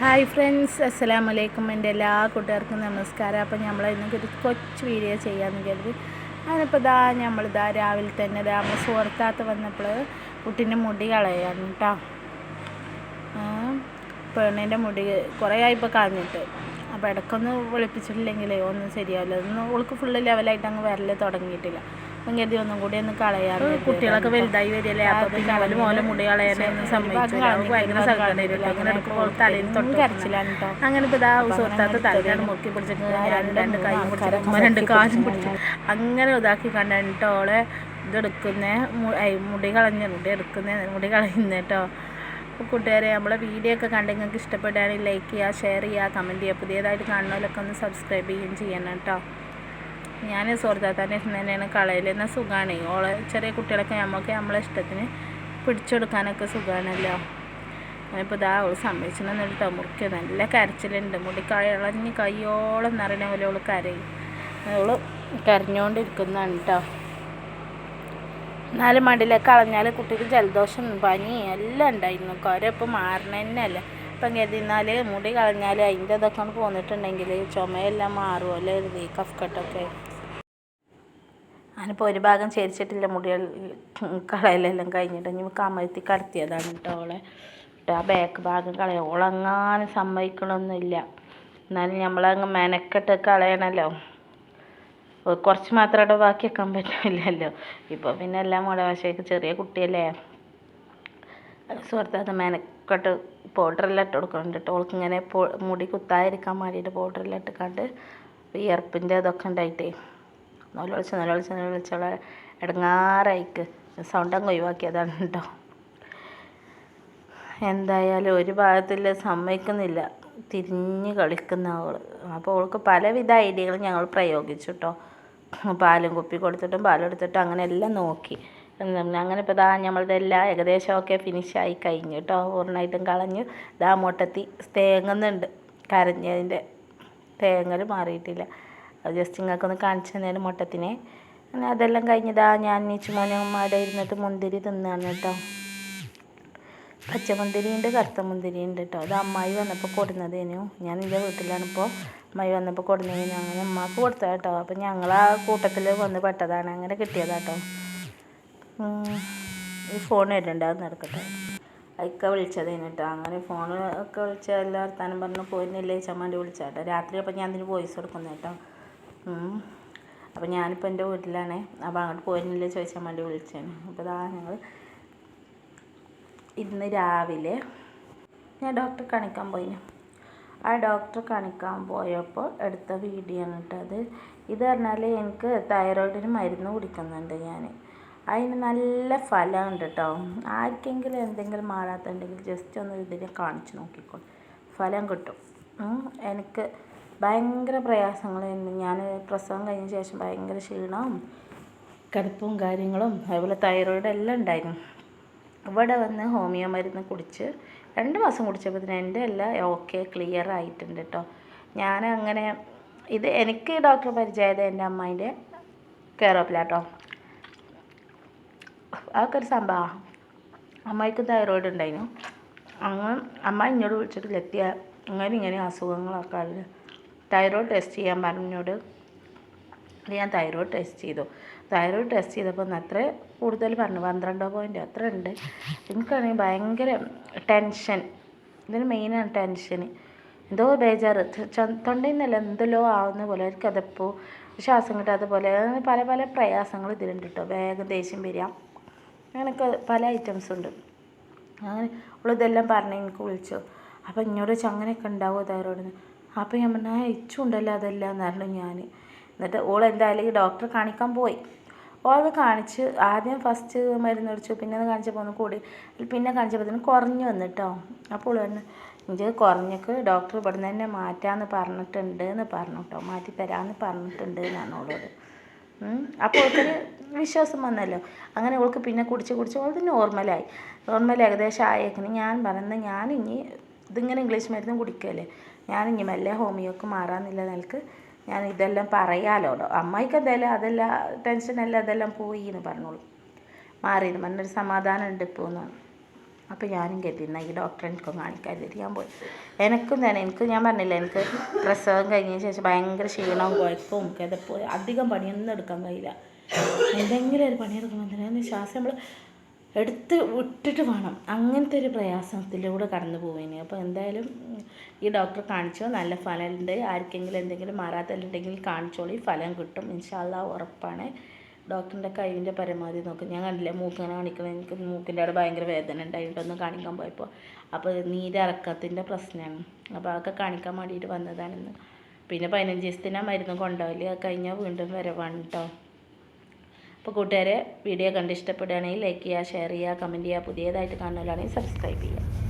Hi friends അസ്സലാമു അലൈക്കും എന്റെ എല്ലാ കൂട്ടുകാർക്കും നമസ്കാരം. അപ്പോൾ നമ്മൾ ഇന്നൊക്കെ ഒരു കൊച്ചു വീഡിയോ ചെയ്യാമെന്ന് കരുതി. അതിനിപ്പോൾ ഇതാ നമ്മളിതാ രാവിലെ തന്നെ ഇതാ നമ്മൾ സുഹൃത്താത്ത് വന്നപ്പോൾ കുട്ടീന്റെ മുടി കളയാണ് കേട്ടോ പെണ്ണിന്റെ മുടി കുറേ ആയിപ്പോൾ കളഞ്ഞിട്ട്. അപ്പോൾ ഇടയ്ക്കൊന്ന് വെളുപ്പിച്ചിട്ടില്ലെങ്കിൽ ഒന്നും ശരിയാവില്ല. ഒന്നും ഓൾക്ക് ഫുള്ള് ലെവലായിട്ട് അങ്ങ് വരൽ തുടങ്ങിയിട്ടില്ല. അപ്പം കരുതി ഒന്നും കൂടി ഒന്ന് കളയാറ് കുട്ടികളൊക്കെ വലുതായി വരികയല്ലേ അപ്പൊ മോലെ മുടി കളയാനൊന്നും അവൾക്ക് ഭയങ്കര അങ്ങനെ എടുക്കുമ്പോൾ തലയിൽ തൊട്ട് കരച്ചിലാണ് കേട്ടോ. അങ്ങനെ ഇതാ സുഹൃത്താത്ത തലയാണ് മുറുക്കി പിടിച്ചിട്ട് ഞാൻ രണ്ട് കൈയും പിടിച്ചിട്ട് രണ്ട് കാലും പിടിച്ചു അങ്ങനെ ഇതാക്കി കണ്ടിട്ട് ഓളെ ഇതെടുക്കുന്നേ മുടി കളഞ്ഞ മുടി എടുക്കുന്നേ മുടി കളയുന്നേട്ടോ അപ്പോൾ കൂട്ടുകാരെ നമ്മളെ വീഡിയോ ഒക്കെ കണ്ട് നിങ്ങൾക്ക് ഇഷ്ടപ്പെടുകയാണെങ്കിൽ ലൈക്ക് ചെയ്യുക ഷെയർ ചെയ്യുക കമന്റ് ചെയ്യുക. പുതിയതായിട്ട് കാണുന്നവരൊക്കെ ഒന്ന് സബ്സ്ക്രൈബ് ചെയ്യുകയും ചെയ്യണം കേട്ടോ. ഞാൻ സുഹൃത്താത്താന്റെ ഇഷ്ടം തന്നെയാണ് കളയിൽ എന്നാൽ സുഖമാണ് ഓളെ ചെറിയ കുട്ടികളൊക്കെ നമുക്ക് നമ്മളെ ഇഷ്ടത്തിന് പിടിച്ചെടുക്കാനൊക്കെ സുഖമാണല്ലോ ഞാനിപ്പോൾ ഇതാ അവൾ സമ്മതിച്ചെന്ന് കേട്ടോ മുറിക്കുക നല്ല കരച്ചിലുണ്ട്. മുടി കളഞ്ഞ് കയ്യോളം നിറയണ പോലെ അവൾ കരയും. അവൾ കരഞ്ഞുകൊണ്ടിരിക്കുന്നതാണ് കേട്ടോ എന്നാലും മടിയിലൊക്കെ കളഞ്ഞാൽ കുട്ടിക്ക് ജലദോഷം പനി എല്ലാം ഉണ്ടായിരുന്നു. കുരപ്പം മാറണ തന്നെയല്ല ഇപ്പം കരുതിന്നാൽ മുടി കളഞ്ഞാൽ അതിന്റെ ഇതൊക്കെ പോന്നിട്ടുണ്ടെങ്കിൽ ചുമയെല്ലാം മാറുമല്ലോ കഫ്കട്ടൊക്കെ. ഞാനിപ്പോൾ ഒരു ഭാഗം ചേരിച്ചിട്ടില്ല മുടികൾ കളയലെല്ലാം കഴിഞ്ഞിട്ട്. ഇനി കമഴ്ത്തി കടത്തിയതാണ് കേട്ടോ അവളെ ആ ബാക്ക് ഭാഗം കളയാം ഓളങ്ങാനും സമ്മതിക്കണമൊന്നുമില്ല എന്നാലും നമ്മളങ്ങ് മെനക്കെട്ട് കളയണമല്ലോ കുറച്ച് മാത്രമായിട്ട് ബാക്കി വെക്കാൻ പറ്റില്ലല്ലോ ഇപ്പോൾ പിന്നെ എല്ലാം മുടവശേക്ക് ചെറിയ കുട്ടിയല്ലേ. സുഹൃത്ത് മെനക്കെട്ട് പൗഡറെല്ലാം ഇട്ട് കൊടുക്കുന്നുണ്ട് കേട്ടോ ഓൾക്ക് ഇങ്ങനെ മുടി കുത്താതിരിക്കാൻ വേണ്ടിയിട്ട് പൗഡറെല്ലാം ഇട്ട് കണ്ട് വിയർപ്പിന്റെ ഇതൊക്കെ ഉണ്ടായിട്ടേ. നൊലൊളിച്ച് നൊലൊളിച്ച് നൊലൊളിച്ചുള്ള ഇടങ്ങാറായിക്ക്. സൗണ്ട് അങ്ങ് ഒഴിവാക്കിയതാണ് കേട്ടോ. എന്തായാലും ഒരു ഭാഗത്തിൽ സമ്മതിക്കുന്നില്ല. തിരിഞ്ഞ് കളിക്കുന്ന അവൾ അപ്പോൾ അവൾക്ക് പലവിധ ഐഡിയകൾ ഞങ്ങൾ പ്രയോഗിച്ചു കേട്ടോ. പാലും കുപ്പി കൊടുത്തിട്ടും പാലെടുത്തിട്ടും അങ്ങനെ എല്ലാം നോക്കി. അങ്ങനെ ഇപ്പോൾ ദാ നമ്മളിതെല്ലാം ഏകദേശമൊക്കെ ഫിനിഷായി കഴിഞ്ഞു കേട്ടോ. പൂർണമായിട്ടും കളഞ്ഞു ദാ മുട്ടത്തി തേങ്ങുന്നുണ്ട്. കരഞ്ഞതിന്റെ തേങ്ങൽ മാറിയിട്ടില്ല. അത് ജസ്റ്റ് നിങ്ങൾക്കൊന്ന് കാണിച്ചു തന്നേരം മുട്ടത്തിനെ. അങ്ങനെ അതെല്ലാം കഴിഞ്ഞതാ ഞാൻ നീച്ചുമോനമ്മയുടെ ഇരുന്നിട്ട് മുന്തിരി തിന്നാണ് കേട്ടോ പച്ചമുന്തിരി ഉണ്ട് കറുത്ത മുന്തിരി ഉണ്ട് കേട്ടോ അത് അമ്മായി വന്നപ്പോൾ കൊടുന്നതേനു ഞാൻ എന്റെ വീട്ടിലാണിപ്പോൾ അമ്മായി വന്നപ്പോൾ കൊടുന്നതിന് അങ്ങനെ അമ്മയ്ക്ക് കൊടുത്തത് കേട്ടോ അപ്പം ഞങ്ങൾ ആ കൂട്ടത്തിൽ വന്ന് പെട്ടതാണ്. അങ്ങനെ കിട്ടിയതാട്ടോ ഈ ഫോൺ വരുന്നുണ്ട് നടക്കട്ടെ. അയക്ക വിളിച്ചതേനു കേട്ടോ അങ്ങനെ ഫോൺ ഒക്കെ വിളിച്ച എല്ലാ വർത്താനം പറഞ്ഞു പോയിരുന്നില്ലേ ചമ്മാന്റെ വിളിച്ചാട്ടോ രാത്രി അപ്പം ഞാൻ അതിന് വോയിസ് കൊടുക്കുന്നു കേട്ടോ അപ്പം ഞാനിപ്പോൾ എന്റെ വീട്ടിലാണ്. അപ്പോൾ അങ്ങോട്ട് പോയിരുന്നില്ലേ ചോദിച്ചാൽ വേണ്ടി വിളിച്ചേന്. അപ്പോൾ ഇതാ ഞങ്ങൾ ഇന്ന് രാവിലെ ഞാൻ ഡോക്ടറെ കാണിക്കാൻ പോയി ആ ഡോക്ടറെ കാണിക്കാൻ പോയപ്പോൾ എടുത്ത വീഡിയോ ആണ് ഇത് പറഞ്ഞാൽ എനിക്ക് തൈറോയിഡിന് മരുന്ന് കുടിക്കുന്നുണ്ട് ഞാൻ. അതിന് നല്ല ഫലമുണ്ട് കേട്ടോ. ആർക്കെങ്കിലും എന്തെങ്കിലും മാറാത്തുണ്ടെങ്കിൽ ജസ്റ്റ് ഒന്ന് ഇതിനെ കാണിച്ച് നോക്കിക്കോ. ഫലം കിട്ടും. എനിക്ക് ഭയങ്കര പ്രയാസങ്ങളായിരുന്നു ഞാൻ പ്രസവം കഴിഞ്ഞ ശേഷം ഭയങ്കര ക്ഷീണവും കടുപ്പും കാര്യങ്ങളും അതുപോലെ തൈറോയിഡ് എല്ലാം ഉണ്ടായിരുന്നു. ഇവിടെ വന്ന് ഹോമിയോ മരുന്ന് കുടിച്ച് രണ്ട് മാസം കുടിച്ചപ്പോൾ എന്റെ എല്ലാം ഓക്കെ ക്ലിയർ ആയിട്ടുണ്ട് കേട്ടോ ഞാൻ അങ്ങനെ ഇത് എനിക്ക് ഡോക്ടർ പരിചയത് എന്റെ അമ്മേന്റെ കെയർ കേട്ടോ അതൊക്കെ ഒരു സംഭവമാണ് അമ്മയ്ക്ക് തൈറോയിഡ് ഉണ്ടായിരുന്നു. അങ്ങനെ അമ്മ ഇങ്ങോട്ട് വിളിച്ചിട്ട് എത്തിയ അങ്ങനെ ഇങ്ങനെ അസുഖങ്ങളൊക്കെ അതിൽ തൈറോയ്ഡ് ടെസ്റ്റ് ചെയ്യാൻ പറഞ്ഞോട്. ഞാൻ തൈറോയ്ഡ് ടെസ്റ്റ് ചെയ്തു. തൈറോയ്ഡ് ടെസ്റ്റ് ചെയ്തപ്പോൾ അത്ര കൂടുതൽ പറഞ്ഞു. പന്ത്രണ്ടോ പോയിന്റ് അത്ര ഉണ്ട്. എനിക്കാണെങ്കിൽ ഭയങ്കര ടെൻഷൻ. ഇതിന് മെയിനാണ് ടെൻഷൻ. എന്തോ ബേജാറ്. തൊണ്ടയിൽ നിന്നല്ല എന്തെല്ലോ ആവുന്ന പോലെ. അവർക്ക് അതപ്പോൾ ശ്വാസം കിട്ടാത്ത പോലെ. പല പല പ്രയാസങ്ങൾ ഇതിലുണ്ട് കേട്ടോ വേഗം ദേഷ്യം വരിക. അങ്ങനെയൊക്കെ പല ഐറ്റംസ് ഉണ്ട്. അങ്ങനെ അവളിതെല്ലാം പറഞ്ഞ് എനിക്ക് വിളിച്ചു. അപ്പോൾ ഇങ്ങോട്ട് അങ്ങനെയൊക്കെ ഉണ്ടാവുമോ തൈറോയിഡിന്? അപ്പോൾ ഞാൻ പറഞ്ഞു ഇച്ചും ഉണ്ടല്ലോ അതെല്ലാം എന്ന് പറഞ്ഞു ഞാൻ എന്നിട്ട് ഓൾ എന്തായാലും ഡോക്ടറെ കാണിക്കാൻ പോയി. ഓളത് കാണിച്ച് ആദ്യം ഫസ്റ്റ് മരുന്ന് അടിച്ചു പിന്നെ അത് കാണിച്ചപ്പോൾ ഒന്ന് കൂടി പിന്നെ കാണിച്ചപ്പോൾ കുറഞ്ഞു വന്നിട്ടോ. അപ്പോൾ ഓൾ പറഞ്ഞു എനിക്ക് കുറഞ്ഞക്ക് ഡോക്ടർ ഇവിടെ നിന്ന് തന്നെ മാറ്റാമെന്ന് പറഞ്ഞിട്ടുണ്ട് എന്ന് പറഞ്ഞു കേട്ടോ. മാറ്റി തരാമെന്ന് പറഞ്ഞിട്ടുണ്ട് എന്നാണ് ഓളോട്. അപ്പോൾ ഒത്തിരി വിശ്വാസം വന്നല്ലോ. അങ്ങനെ ഓൾക്ക് പിന്നെ കുടിച്ച് കുടിച്ച് ഓൾക്ക് നോർമലായി നോർമൽ ഏകദേശം ആയേക്കിന് ഞാൻ പറയുന്നത് ഞാൻ ഇനി ഇതിങ്ങനെ ഇംഗ്ലീഷ് മരുന്ന് കുടിക്കല്ലേ? ഞാൻ ഇനി മെല്ലെ ഹോമിയോക്ക് മാറാമെന്നില്ല നിലയ്ക്ക് ഞാൻ ഇതെല്ലാം പറയാലോ അമ്മായിക്ക് എന്തായാലും അതെല്ലാം ടെൻഷനെല്ലാം അതെല്ലാം പോയി എന്ന് പറഞ്ഞോളൂ. മാറിയെന്ന് പറഞ്ഞൊരു സമാധാനം ഉണ്ട് ഇപ്പോൾ എന്നാണ് അപ്പോൾ ഞാനും കരുതിയിരുന്ന ഈ ഡോക്ടറെ എനിക്കും കാണിക്കാൻ കരുതി ഞാൻ പോയി. എനിക്കും തന്നെ എനിക്ക് ഞാൻ പറഞ്ഞില്ല എനിക്ക് പ്രസവം കഴിഞ്ഞതിന് ശേഷം ഭയങ്കര ക്ഷീണവും കുഴപ്പവും കിതപ്പോ അധികം പണിയൊന്നും എടുക്കാൻ കഴിയില്ല. എന്തെങ്കിലും ഒരു പണിയെടുക്കണം. തന്നെ ശ്വാസം നമ്മൾ എടുത്ത് വിട്ടിട്ട് വേണം. അങ്ങനത്തെ ഒരു പ്രയാസത്തിലൂടെ കടന്നു പോവേന്. അപ്പോൾ എന്തായാലും ഈ ഡോക്ടർ കാണിച്ചോ. നല്ല ഫലമുണ്ട്. ആർക്കെങ്കിലും എന്തെങ്കിലും മാറാത്തല്ലുണ്ടെങ്കിൽ കാണിച്ചോളി. ഫലം കിട്ടും. ഇൻഷാല്ല ഉറപ്പാണ്. ഡോക്ടറിന്റെ കഴിവിന്റെ പരമാവധി നോക്കും. ഞാൻ കണ്ടില്ല മൂക്കിനെ കാണിക്കണം. എനിക്ക് മൂക്കിന്റെ അവിടെ ഭയങ്കര വേദന ഉണ്ടായിട്ടൊന്ന് കാണിക്കാൻ പോയപ്പോൾ അപ്പോൾ നീരിറക്കത്തിന്റെ പ്രശ്നമാണ് അപ്പോൾ അതൊക്കെ കാണിക്കാൻ വേണ്ടിയിട്ട് വന്നതാണെന്ന്. പിന്നെ പതിനഞ്ച് ദിവസത്തിന് ആ മരുന്ന് കൊണ്ടുപോയില്ല കഴിഞ്ഞാൽ വീണ്ടും വരവാണ് കേട്ടോ അപ്പോൾ കൂട്ടുകാരെ വീഡിയോ കണ്ട് ഇഷ്ടപ്പെടുകയാണെങ്കിൽ ലൈക്ക് ചെയ്യുക ഷെയർ ചെയ്യുക കമന്റ് ചെയ്യുക പുതിയതായിട്ട് കാണുന്നവരാണെങ്കിൽ സബ്സ്ക്രൈബ് ചെയ്യുക.